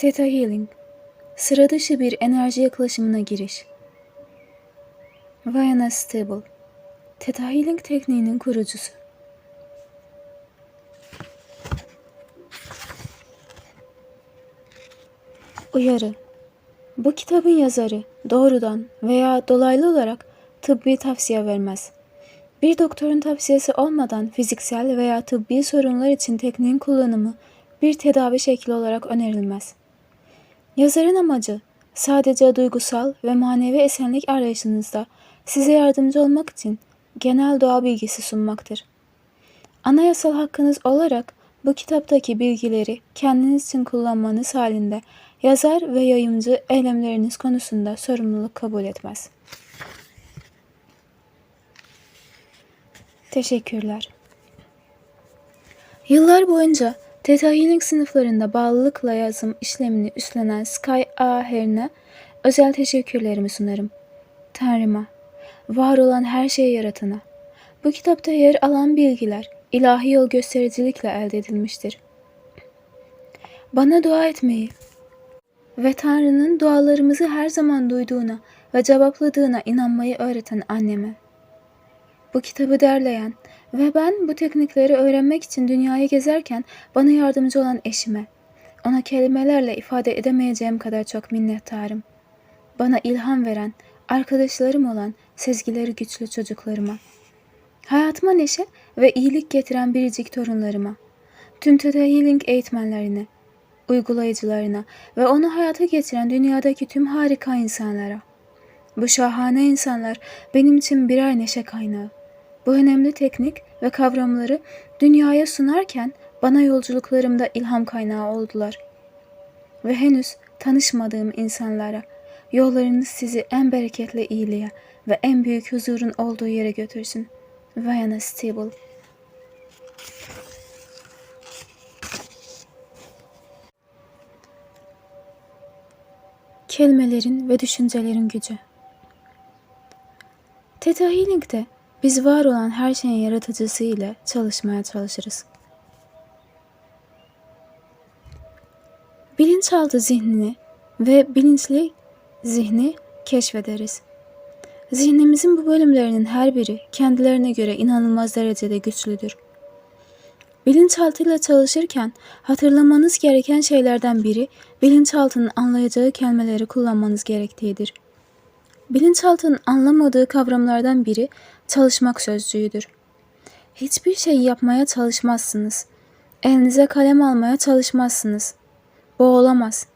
Theta Healing Sıra dışı bir enerji yaklaşımına giriş. Vayana Stable Theta Healing tekniğinin kurucusu. Uyarı Bu kitabın yazarı doğrudan veya dolaylı olarak tıbbi tavsiye vermez. Bir doktorun tavsiyesi olmadan fiziksel veya tıbbi sorunlar için tekniğin kullanımı bir tedavi şekli olarak önerilmez. Yazarın amacı sadece duygusal ve manevi esenlik arayışınızda size yardımcı olmak için genel doğa bilgisi sunmaktır. Anayasal hakkınız olarak bu kitaptaki bilgileri kendiniz için kullanmanız halinde yazar ve yayımcı eylemleriniz konusunda sorumluluk kabul etmez. Teşekkürler. Yıllar boyunca Theta Healing sınıflarında bağlılıkla yazım işlemini üstlenen Sky A. Her'ne özel teşekkürlerimi sunarım. Tanrıma, var olan her şeyi yaratana. Bu kitapta yer alan bilgiler ilahi yol göstericilikle elde edilmiştir. Bana dua etmeyi ve Tanrı'nın dualarımızı her zaman duyduğuna ve cevapladığına inanmayı öğreten anneme. Bu kitabı derleyen ve ben bu teknikleri öğrenmek için dünyayı gezerken bana yardımcı olan eşime, ona kelimelerle ifade edemeyeceğim kadar çok minnettarım. Bana ilham veren, arkadaşlarım olan sezgileri güçlü çocuklarıma. Hayatıma neşe ve iyilik getiren biricik torunlarıma. Tüm Theta Healing eğitmenlerine, uygulayıcılarına ve onu hayata geçiren dünyadaki tüm harika insanlara. Bu şahane insanlar benim için birer neşe kaynağı. Bu önemli teknik ve kavramları dünyaya sunarken bana yolculuklarımda ilham kaynağı oldular. Ve henüz tanışmadığım insanlara yollarınız sizi en bereketli iyiliğe ve en büyük huzurun olduğu yere götürsün. Vayana Stable Kelimelerin ve düşüncelerin gücü Theta Healing'de biz var olan her şeyin yaratıcısı ile çalışmaya çalışırız. Bilinçaltı zihnini ve bilinçli zihni keşfederiz. Zihnimizin bu bölümlerinin her biri kendilerine göre inanılmaz derecede güçlüdür. Bilinçaltıyla çalışırken hatırlamanız gereken şeylerden biri bilinçaltının anlayacağı kelimeleri kullanmanız gerektiğidir. Bilinçaltının anlamadığı kavramlardan biri çalışmak sözcüğüdür. Hiçbir şey yapmaya çalışmazsınız. Elinize kalem almaya çalışmazsınız. Bu olamaz.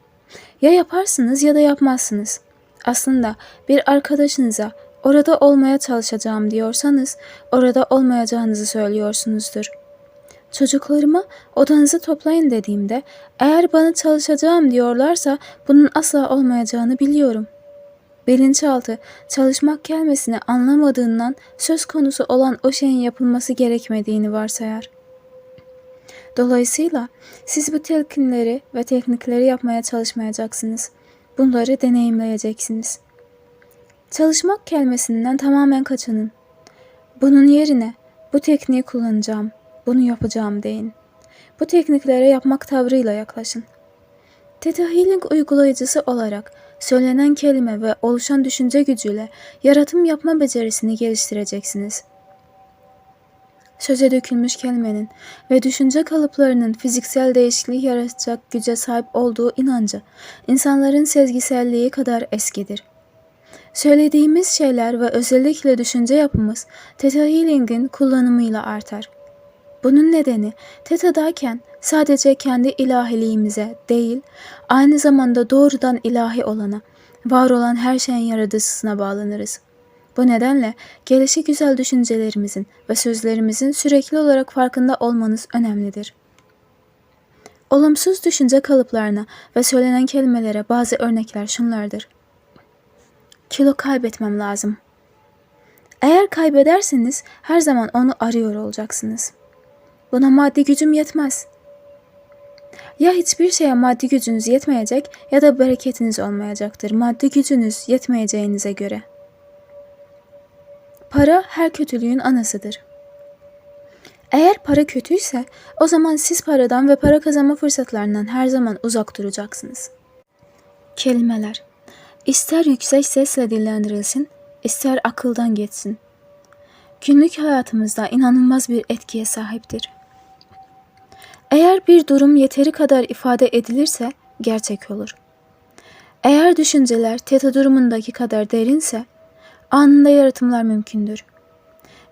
Ya yaparsınız ya da yapmazsınız. Aslında bir arkadaşınıza orada olmaya çalışacağım diyorsanız orada olmayacağınızı söylüyorsunuzdur. Çocuklarıma odanızı toplayın dediğimde eğer bana çalışacağım diyorlarsa bunun asla olmayacağını biliyorum. Bilinçaltı çalışmak kelimesini anlamadığından söz konusu olan o şeyin yapılması gerekmediğini varsayar. Dolayısıyla siz bu telkinleri ve teknikleri yapmaya çalışmayacaksınız. Bunları deneyimleyeceksiniz. Çalışmak kelimesinden tamamen kaçının. Bunun yerine bu tekniği kullanacağım, bunu yapacağım deyin. Bu tekniklere yapmak tavrıyla yaklaşın. Theta Healing uygulayıcısı olarak söylenen kelime ve oluşan düşünce gücüyle yaratım yapma becerisini geliştireceksiniz. Söze dökülmüş kelimenin ve düşünce kalıplarının fiziksel değişiklik yaratacak güce sahip olduğu inancı insanların sezgiselliği kadar eskidir. Söylediğimiz şeyler ve özellikle düşünce yapımız Theta Healing'in kullanımıyla artar. Bunun nedeni Teta'dayken sadece kendi ilahiliğimize değil, aynı zamanda doğrudan ilahi olana, var olan her şeyin yaratıcısına bağlanırız. Bu nedenle gelişi güzel düşüncelerimizin ve sözlerimizin sürekli olarak farkında olmanız önemlidir. Olumsuz düşünce kalıplarına ve söylenen kelimelere bazı örnekler şunlardır. Kilo kaybetmem lazım. Eğer kaybederseniz her zaman onu arıyor olacaksınız.'' Buna maddi gücüm yetmez. Ya hiçbir şeye maddi gücünüz yetmeyecek ya da bereketiniz olmayacaktır. Maddi gücünüz yetmeyeceğinize göre. Para her kötülüğün anasıdır. Eğer para kötüyse o zaman siz paradan ve para kazanma fırsatlarından her zaman uzak duracaksınız. Kelimeler İster yüksek sesle dillendirilsin, ister akıldan geçsin. Günlük hayatımızda inanılmaz bir etkiye sahiptir. Eğer bir durum yeteri kadar ifade edilirse gerçek olur. Eğer düşünceler teta durumundaki kadar derinse anında yaratımlar mümkündür.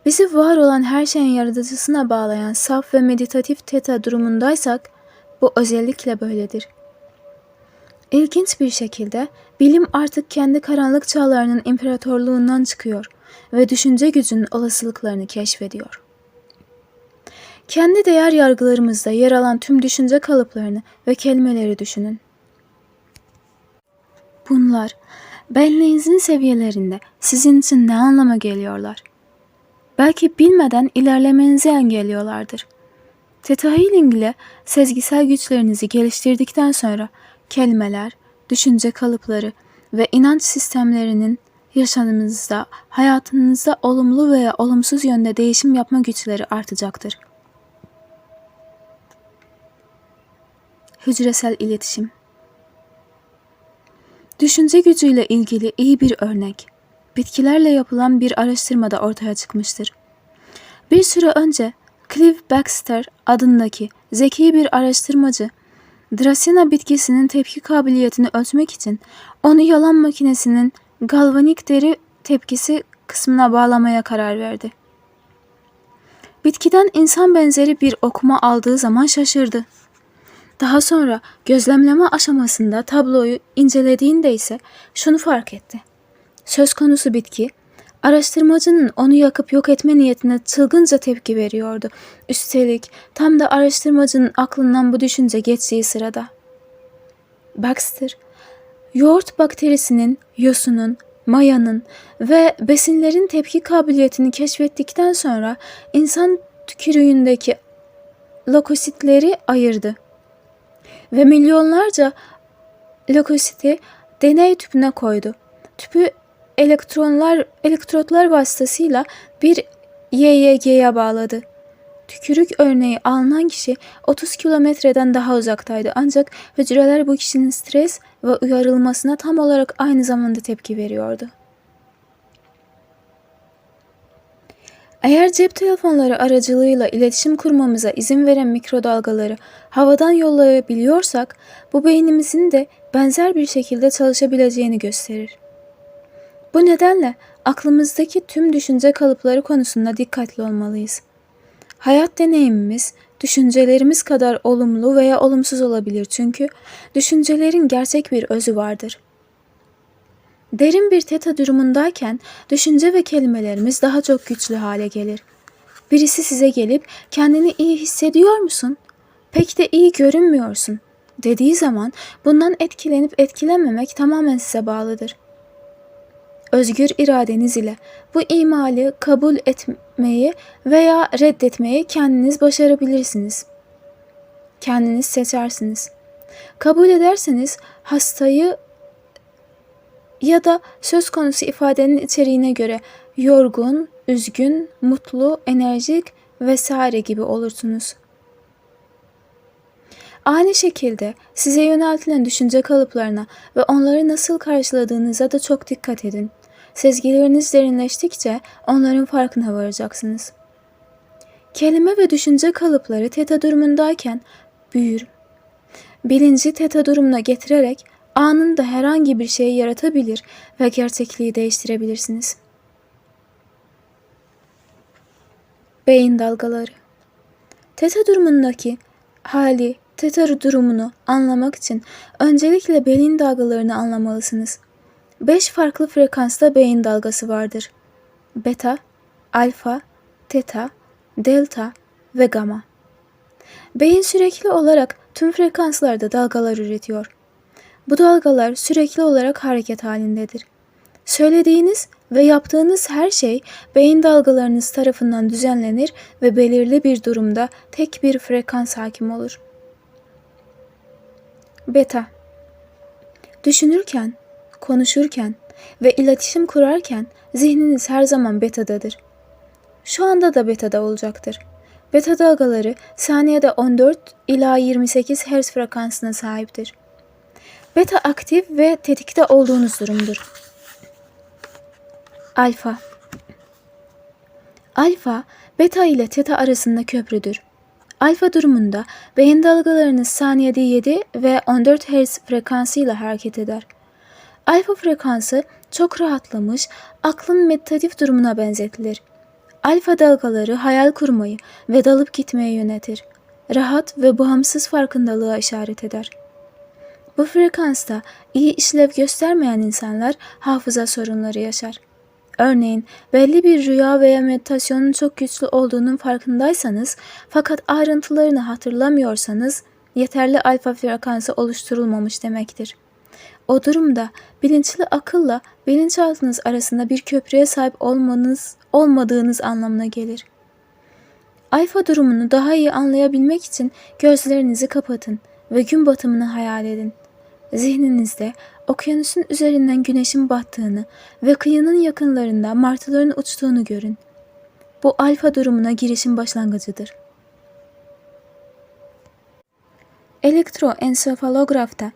Bizi var olan her şeyin yaratıcısına bağlayan saf ve meditatif teta durumundaysak bu özellikle böyledir. İlginç bir şekilde bilim artık kendi karanlık çağlarının imparatorluğundan çıkıyor ve düşünce gücünün olasılıklarını keşfediyor. Kendi değer yargılarımızda yer alan tüm düşünce kalıplarını ve kelimeleri düşünün. Bunlar benliğinizin seviyelerinde sizin için ne anlama geliyorlar? Belki bilmeden ilerlemenizi engelliyorlardır. Theta Healing ile sezgisel güçlerinizi geliştirdikten sonra kelimeler, düşünce kalıpları ve inanç sistemlerinin yaşamınızda, hayatınızda olumlu veya olumsuz yönde değişim yapma güçleri artacaktır. Hücresel iletişim Düşünce gücüyle ilgili iyi bir örnek, bitkilerle yapılan bir araştırmada ortaya çıkmıştır. Bir süre önce Clive Baxter adındaki zeki bir araştırmacı, Dracena bitkisinin tepki kabiliyetini ölçmek için onu yalan makinesinin galvanik deri tepkisi kısmına bağlamaya karar verdi. Bitkiden insan benzeri bir okuma aldığı zaman şaşırdı. Daha sonra gözlemleme aşamasında tabloyu incelediğinde ise şunu fark etti. Söz konusu bitki, araştırmacının onu yakıp yok etme niyetine çılgınca tepki veriyordu. Üstelik tam da araştırmacının aklından bu düşünce geçtiği sırada. Baxter, yoğurt bakterisinin, yosunun, mayanın ve besinlerin tepki kabiliyetini keşfettikten sonra insan tükürüğündeki lokositleri ayırdı ve milyonlarca lökositi deney tüpüne koydu. Tüpü elektronlar elektrotlar vasıtasıyla bir YYG'ye bağladı. Tükürük örneği alınan kişi 30 kilometreden daha uzaktaydı ancak hücreler bu kişinin stres ve uyarılmasına tam olarak aynı zamanda tepki veriyordu. Eğer cep telefonları aracılığıyla iletişim kurmamıza izin veren mikrodalgaları havadan yollayabiliyorsak bu beynimizin de benzer bir şekilde çalışabileceğini gösterir. Bu nedenle aklımızdaki tüm düşünce kalıpları konusunda dikkatli olmalıyız. Hayat deneyimimiz düşüncelerimiz kadar olumlu veya olumsuz olabilir çünkü düşüncelerin gerçek bir özü vardır. Derin bir teta durumundayken düşünce ve kelimelerimiz daha çok güçlü hale gelir. Birisi size gelip kendini iyi hissediyor musun? Pek de iyi görünmüyorsun dediği zaman bundan etkilenip etkilenmemek tamamen size bağlıdır. Özgür iradeniz ile bu imali kabul etmeyi veya reddetmeyi kendiniz başarabilirsiniz. Kendiniz seçersiniz. Kabul ederseniz hastayı ya da söz konusu ifadenin içeriğine göre yorgun, üzgün, mutlu, enerjik vesaire gibi olursunuz. Aynı şekilde size yöneltilen düşünce kalıplarına ve onları nasıl karşıladığınıza da çok dikkat edin. Sezgileriniz derinleştikçe onların farkına varacaksınız. Kelime ve düşünce kalıpları teta durumundayken büyür. Bilinci teta durumuna getirerek anında herhangi bir şeyi yaratabilir ve gerçekliği değiştirebilirsiniz. Beyin dalgaları Teta durumundaki hali, teta durumunu anlamak için öncelikle beyin dalgalarını anlamalısınız. Beş farklı frekansta beyin dalgası vardır. Beta, alfa, teta, delta ve gamma. Beyin sürekli olarak tüm frekanslarda dalgalar üretiyor. Bu dalgalar sürekli olarak hareket halindedir. Söylediğiniz ve yaptığınız her şey beyin dalgalarınız tarafından düzenlenir ve belirli bir durumda tek bir frekans hakim olur. Beta Düşünürken, konuşurken ve iletişim kurarken zihniniz her zaman betadadır. Şu anda da betada olacaktır. Beta dalgaları saniyede 14 ila 28 Hz frekansına sahiptir. Beta aktif ve tetikte olduğunuz durumdur. Alfa Alfa, beta ile teta arasında köprüdür. Alfa durumunda beyin dalgalarınız saniyede 7 ve 14 Hz frekansıyla hareket eder. Alfa frekansı çok rahatlamış, aklın meditatif durumuna benzetilir. Alfa dalgaları hayal kurmayı ve dalıp gitmeye yönetir. Rahat ve bağımsız farkındalığa işaret eder. Bu frekansta iyi işlev göstermeyen insanlar hafıza sorunları yaşar. Örneğin belli bir rüya veya meditasyonun çok güçlü olduğunun farkındaysanız fakat ayrıntılarını hatırlamıyorsanız yeterli alfa frekansı oluşturulmamış demektir. O durumda bilinçli akılla bilinçaltınız arasında bir köprüye sahip olmanız olmadığınız anlamına gelir. Alfa durumunu daha iyi anlayabilmek için gözlerinizi kapatın ve gün batımını hayal edin. Zihninizde okyanusun üzerinden güneşin battığını ve kıyının yakınlarında martıların uçtuğunu görün. Bu alfa durumuna girişin başlangıcıdır. Elektroensefalografta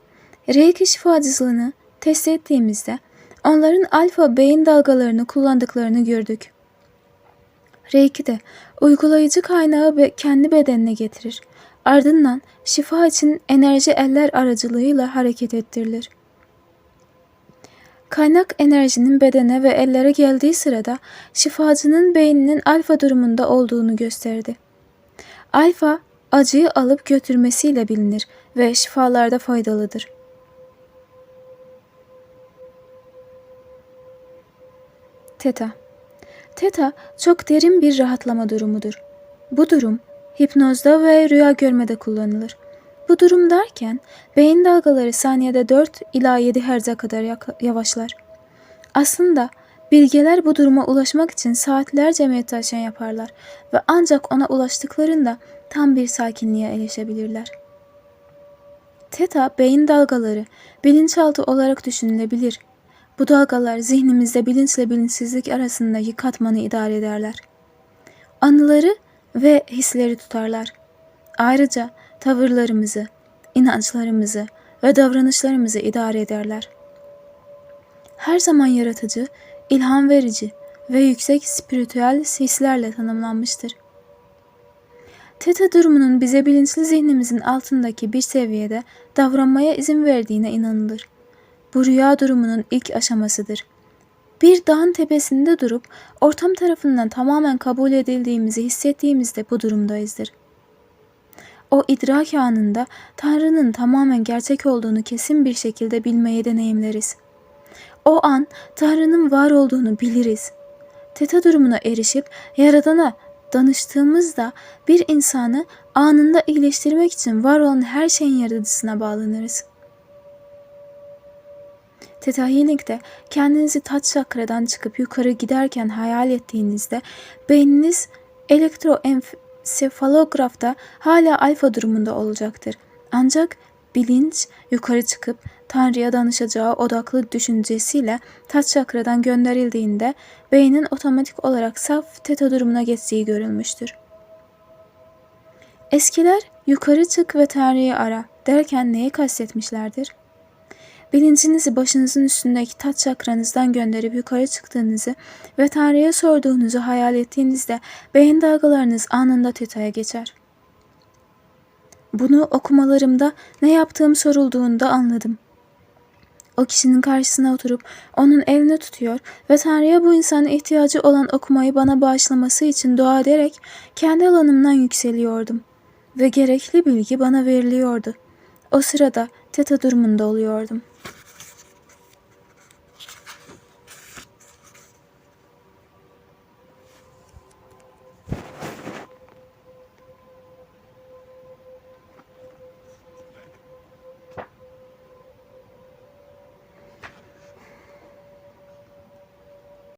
Reiki şifacılığını test ettiğimizde onların alfa beyin dalgalarını kullandıklarını gördük. Reiki'de uygulayıcı kaynağı kendi bedenine getirir. Ardından şifa için enerji eller aracılığıyla hareket ettirilir. Kaynak enerjinin bedene ve ellere geldiği sırada şifacının beyninin alfa durumunda olduğunu gösterdi. Alfa acıyı alıp götürmesiyle bilinir ve şifalarda faydalıdır. Teta Teta çok derin bir rahatlama durumudur. Bu durum hipnozda ve rüya görmede kullanılır. Bu durum derken beyin dalgaları saniyede 4 ila 7 Hz'e kadar yavaşlar. Aslında bilgeler bu duruma ulaşmak için saatlerce meditasyon yaparlar ve ancak ona ulaştıklarında tam bir sakinliğe erişebilirler. Teta beyin dalgaları bilinçaltı olarak düşünülebilir. Bu dalgalar zihnimizde bilinçle bilinçsizlik arasındaki katmanı idare ederler. Anıları ve hisleri tutarlar. Ayrıca tavırlarımızı, inançlarımızı ve davranışlarımızı idare ederler. Her zaman yaratıcı, ilham verici ve yüksek spiritüel hislerle tanımlanmıştır. Teta durumunun bize bilinçli zihnimizin altındaki bir seviyede davranmaya izin verdiğine inanılır. Bu rüya durumunun ilk aşamasıdır. Bir dağın tepesinde durup ortam tarafından tamamen kabul edildiğimizi hissettiğimizde bu durumdayızdır. O idrak anında Tanrı'nın tamamen gerçek olduğunu kesin bir şekilde bilmeyi deneyimleriz. O an Tanrı'nın var olduğunu biliriz. Teta durumuna erişip Yaradan'a danıştığımızda bir insanı anında iyileştirmek için var olan her şeyin yaratıcısına bağlanırız. Theta Healing'de kendinizi taç çakradan çıkıp yukarı giderken hayal ettiğinizde beyniniz elektroensefalografta hala alfa durumunda olacaktır. Ancak bilinç yukarı çıkıp Tanrı'ya danışacağı odaklı düşüncesiyle taç çakradan gönderildiğinde beynin otomatik olarak saf teta durumuna geçtiği görülmüştür. Eskiler yukarı çık ve Tanrı'yı ara derken neyi kastetmişlerdir? Bilincinizi başınızın üstündeki taç çakranızdan gönderip yukarı çıktığınızı ve Tanrı'ya sorduğunuzu hayal ettiğinizde beyin dalgalarınız anında teta'ya geçer. Bunu okumalarımda ne yaptığım sorulduğunda anladım. O kişinin karşısına oturup onun elini tutuyor ve Tanrı'ya bu insanın ihtiyacı olan okumayı bana bağışlaması için dua ederek kendi alanımdan yükseliyordum ve gerekli bilgi bana veriliyordu. O sırada teta durumunda oluyordum.''